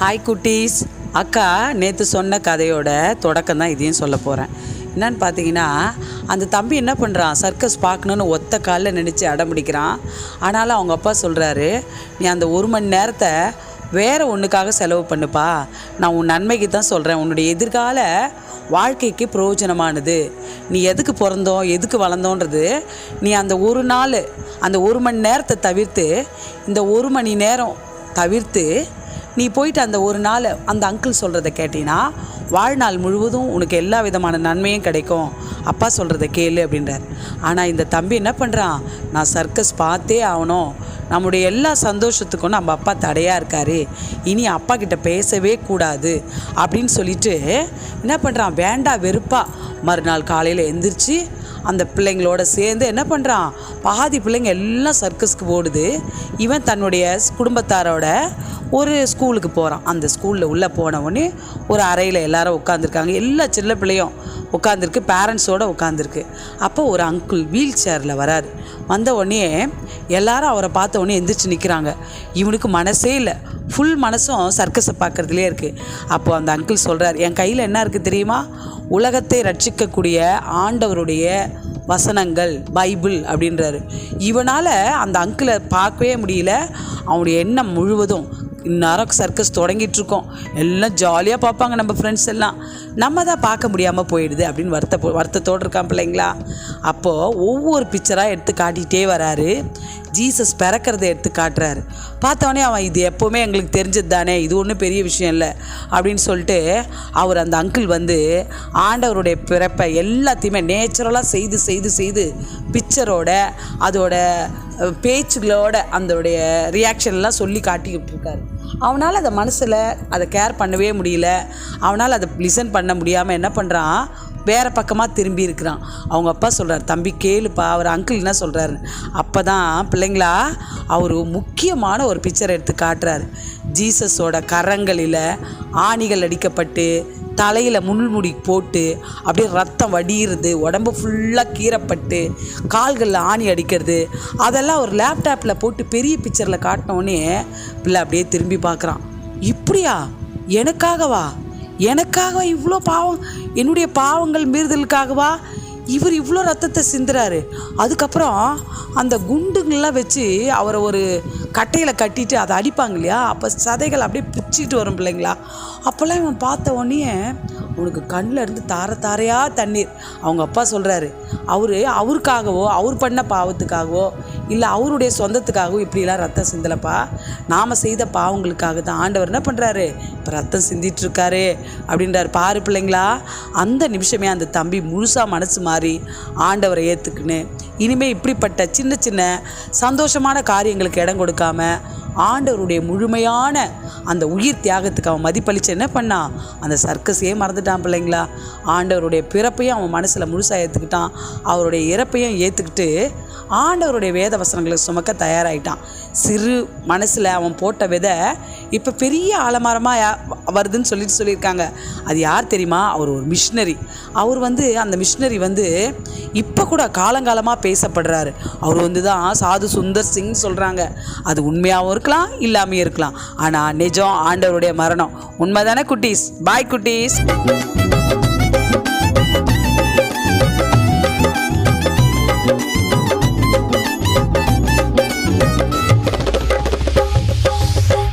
Hi குட்டீஸ். அக்கா நேற்று சொன்ன கதையோட தொடக்கம் தான் இதையும் சொல்ல போகிறேன் என்னன்னு பார்த்தீங்கன்னா அந்த தம்பி என்ன பண்ணுறான் சர்க்கஸ் பார்க்கணுன்னு ஒத்த காலில் நினச்சி அடம்பிடிக்கிறான் ஆனாலும் அவங்க அப்பா சொல்கிறாரு நீ அந்த ஒரு மணி நேரத்தை வேறு ஒன்றுக்காக செலவு பண்ணுப்பா. நான் உன் நன்மைக்கு தான் சொல்கிறேன் உன்னுடைய எதிர்கால வாழ்க்கைக்கு பிரயோஜனமானது. நீ எதுக்கு பிறந்தோம்? எதுக்கு வளர்ந்தோன்றது நீ அந்த ஒரு நாள் அந்த ஒரு மணி நேரத்தை தவிர்த்து இந்த ஒரு மணி நேரம் தவிர்த்து நீ போயிட்டு அந்த ஒரு நாள் அந்த அங்கிள் சொல்கிறத கேட்டினா வாழ்நாள் முழுவதும் உனக்கு எல்லா விதமான நன்மையும் கிடைக்கும். அப்பா சொல்கிறத கேளு அப்படின்றார். ஆனால் இந்த தம்பி என்ன பண்ணுறான் நான் சர்க்கஸ் பார்த்தே ஆகணும். நம்முடைய எல்லா சந்தோஷத்துக்கும் நம்ம அப்பா தடையாக இருக்காரு. இனி அப்பா கிட்ட பேசவே கூடாது அப்படின்னு சொல்லிட்டு என்ன பண்ணுறான் வேண்டா வெறுப்பா. மறுநாள் காலையில் எந்திரிச்சு அந்த பிள்ளைங்களோட சேர்ந்து என்ன பண்ணுறான் பாதி பிள்ளைங்க எல்லாம் சர்க்கஸ்க்கு ஓடுது. இவன் தன்னுடைய குடும்பத்தாரோட ஒரு ஸ்கூலுக்கு போகிறான் அந்த ஸ்கூலில் உள்ளே போன உடனே ஒரு அறையில் எல்லாரும் உட்காந்துருக்காங்க எல்லா சின்ன பிள்ளையும் உட்காந்துருக்கு பேரண்ட்ஸோடு உட்காந்துருக்கு அப்போ ஒரு அங்கிள் வீல் சேரில் வராரு. வந்த உடனே எல்லாரும் அவரை பார்த்த உடனே எந்திரிச்சு நிற்கிறாங்க இவனுக்கு மனசே இல்லை. ஃபுல் மனசும் சர்க்கஸை பார்க்குறதுலே இருக்குது அப்போது அந்த அங்கிள் சொல்கிறார் என் கையில் என்ன இருக்குது தெரியுமா? உலகத்தை ரட்சிக்கக்கூடிய ஆண்டவருடைய வசனங்கள் பைபிள் அப்படின்றாரு. இவனால் அந்த அங்கிளை பார்க்கவே முடியல. அவனுடைய எண்ணம் முழுவதும் இந்நேரம் சர்க்கஸ் தொடங்கிட்டுருக்கோம். எல்லாம் ஜாலியாக பார்ப்பாங்க நம்ம ஃப்ரெண்ட்ஸ் எல்லாம். நம்ம தான் பார்க்க முடியாமல் போயிடுது அப்படின்னு வருத்த வருத்தத்தோடு இருக்கான் பிள்ளைங்களா? அப்போது ஒவ்வொரு பிக்சராக எடுத்து காட்டிகிட்டே வராரு. ஜீசஸ் பிறக்கிறத எடுத்து காட்டுறாரு. பார்த்தோன்னே அவன் இது எப்போவுமே எங்களுக்கு தெரிஞ்சது தானே இது ஒன்றும் பெரிய விஷயம் இல்லை. அப்படின்னு சொல்லிட்டு அவர் அந்த அங்கிள் வந்து ஆண்டவருடைய பிறப்பை எல்லாத்தையுமே நேச்சுரலாக செய்து செய்து செய்து பிக்சரோட அதோட பேச்சுகளோட அந்தோடைய ரியாக்ஷன்லாம் சொல்லி காட்டிக்கிட்டு இருக்காரு அவனால் அதை மனசில் அதை கேர் பண்ணவே முடியல. அவனால் அதை லிசன் பண்ண முடியாமல் என்ன பண்ணுறான் வேறு பக்கமாக திரும்பி இருக்கிறான். அவங்க அப்பா சொல்கிறார் தம்பி கேளுப்பா. அவர் அங்கிள் என்ன சொல்கிறாரு அப்போ தான் பிள்ளைங்களா அவர் முக்கியமான ஒரு பிக்சர் எடுத்து காட்டுறாரு. ஜீசஸோட கரங்களில் ஆணிகள் அடிக்கப்பட்டு தலையில் முள்முடி போட்டு அப்படியே ரத்தம் வடிகிறது உடம்பு ஃபுல்லாக கீறப்பட்டு கால்களில் ஆணி அடிக்கிறது அதெல்லாம் ஒரு லேப்டாப்பில் போட்டு பெரிய பிக்சரில் காட்டினோடனே பிள்ளை அப்படியே திரும்பி பார்க்குறான். இப்படியா? எனக்காகவா? எனக்காக இவ்வளோ பாவம்? என்னுடைய பாவங்கள் மீறுதலுக்காகவா? இவர் இவ்வளோ ரத்தத்தை சிந்துறாரு. அதுக்கப்புறம் அந்த குண்டுங்கள்லாம் வச்சு அவரை ஒரு கட்டையில் கட்டிட்டு அதை அடிப்பாங்க இல்லையா? அப்போ சதைகள் அப்படியே பிச்சுட்டு வரும் பிள்ளைங்களா? அப்போல்லாம் இவன் பார்த்த உடனே உனக்கு கண்ணில் இருந்து தார தாரையாக தண்ணீர். அவங்க அப்பா சொல்கிறாரு அவர் அவருக்காகவோ அவர் பண்ண பாவத்துக்காகவோ இல்லை அவருடைய சொந்தத்துக்காகவோ இப்படிலாம் ரத்தம் சிந்தலைப்பா. நாம் செய்த பாவங்களுக்காக தான் ஆண்டவர் என்ன பண்ணுறாரு இப்போ ரத்தம் சிந்திட்டுருக்காரு அப்படின்றார். அப்படின்றாரு பாரு பிள்ளைங்களா அந்த நிமிஷமே அந்த தம்பி முழுசாக மனசு மாறி ஆண்டவரை ஏற்றுக்குன்னு இனிமேல் இப்படிப்பட்ட சின்ன சின்ன சந்தோஷமான காரியங்களுக்கு இடம் கொடுக்காம ஆண்டவருடைய முழுமையான அந்த உயிர் தியாகத்துக்கு அவன் மதிப்பளித்து என்ன பண்ணான் அந்த சர்க்கஸையே மறந்துட்டான் பிள்ளைங்களா. ஆண்டவருடைய பிறப்பையும் அவன் மனசில் முழுசாக ஏற்றுக்கிட்டான் அவருடைய இறப்பையும் ஏற்றுக்கிட்டு ஆண்டவருடைய வேத வசனங்களை சுமக்க தயாராகிட்டான் சிறு மனசில் அவன் போட்ட விதை இப்போ பெரிய ஆலமரமாக வருதுன்னு சொல்லிட்டு சொல்லியிருக்காங்க. அது யார் தெரியுமா? அவர் ஒரு மிஷினரி அவர் வந்து அந்த மிஷினரி வந்து இப்போ கூட காலங்காலமாக பேசப்படுறாரு. அவர் வந்து தான் சாது சுந்தர் சிங் சொல்கிறாங்க அது உண்மையாகவும் இருக்கலாம் இல்லாமையும் இருக்கலாம். ஆனால் நிஜம் ஆண்டவருடைய மரணம். உண்மைதானே குட்டீஸ்? பாய் குட்டீஸ்.